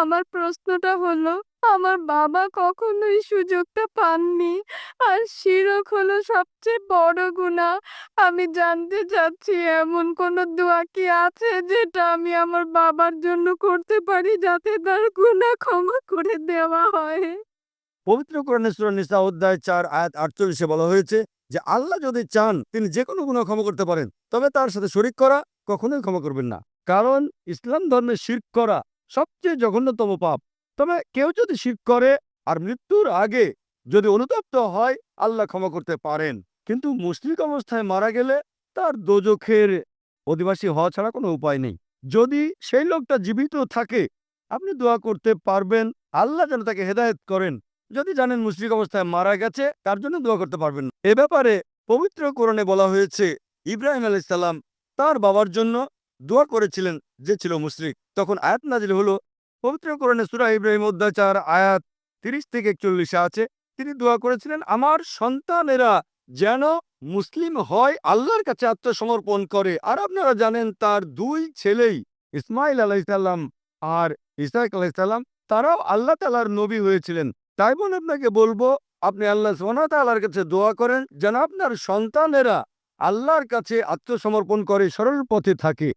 আমার প্রশ্নটা হলো, আমার বাবা কখনোই সুযোগটা পাননি। আর শিরক হলো সবচেয়ে বড় গুনাহ আমি জানতে চাচ্ছি, এমন কোনো দোয়া কি আছে যেটা আমি আমার বাবার জন্য করতে পারি যাতে তার গুনাহ ক্ষমা করে দেওয়া হয়? পবিত্র কোরআনে সূরা নিসা অধ্যায় ৪ আয়াত ৪৮ এ বলা হয়েছে যে, আল্লাহ যদি চান, তিনি যে কোনো গুণা ক্ষমা করতে পারেন। তবে তার সাথে শরিক করা কখনোই ক্ষমা করবেন না। কারণ ইসলাম ধর্মে শিরক করা সবচেয়ে জঘন্যতম পাপ। তবে কেউ যদি শিরক করে আর মৃত্যুর আগে যদি অনুতপ্ত হয়, আল্লাহ ক্ষমা করতে পারেন। কিন্তু মুশরিক অবস্থায় মারা গেলে তার দোজখের অধিবাসী হওয়া ছাড়া কোনো উপায় নেই। যদি সেই লোকটা জীবিত থাকে, আপনি দোয়া করতে পারবেন, আল্লাহ যেন তাকে হেদায়েত করেন। যদি জানেন মুশরিক অবস্থায় মারা গেছে, তার জন্য দোয়া করতে পারবেন। এ ব্যাপারে পবিত্র কোরআনে বলা হয়েছে, ইব্রাহিম আলাইসাল্লাম তার বাবার জন্য দোয়া করেছিলেন যে ছিল মুশরিক। তখন আয়াত নাজিল হলো, পবিত্র কোরআনে সূরা ইব্রাহিম অধ্যায় চার, আয়াত তিরিশ থেকে একচল্লিশে আছে। তিনি দোয়া করেছিলেন, আমার সন্তানেরা যেন মুসলিম হয়, আল্লাহর কাছে আত্মসমর্পণ করে। আর আপনারা জানেন, তার দুই ছেলেই ইসমাইল আলাইসাল্লাম আর ইসাক আলাইসাল্লাম তারাও আল্লাহ তালার নবী হয়েছিলেন। তাই বলে আপনাকে বলব, আপনি আল্লাহ সোনা তাল্লাহর কাছে দোয়া করেন যেন আপনার সন্তানেরা আল্লাহর কাছে আত্মসমর্পণ করে, সরল পথে থাকে।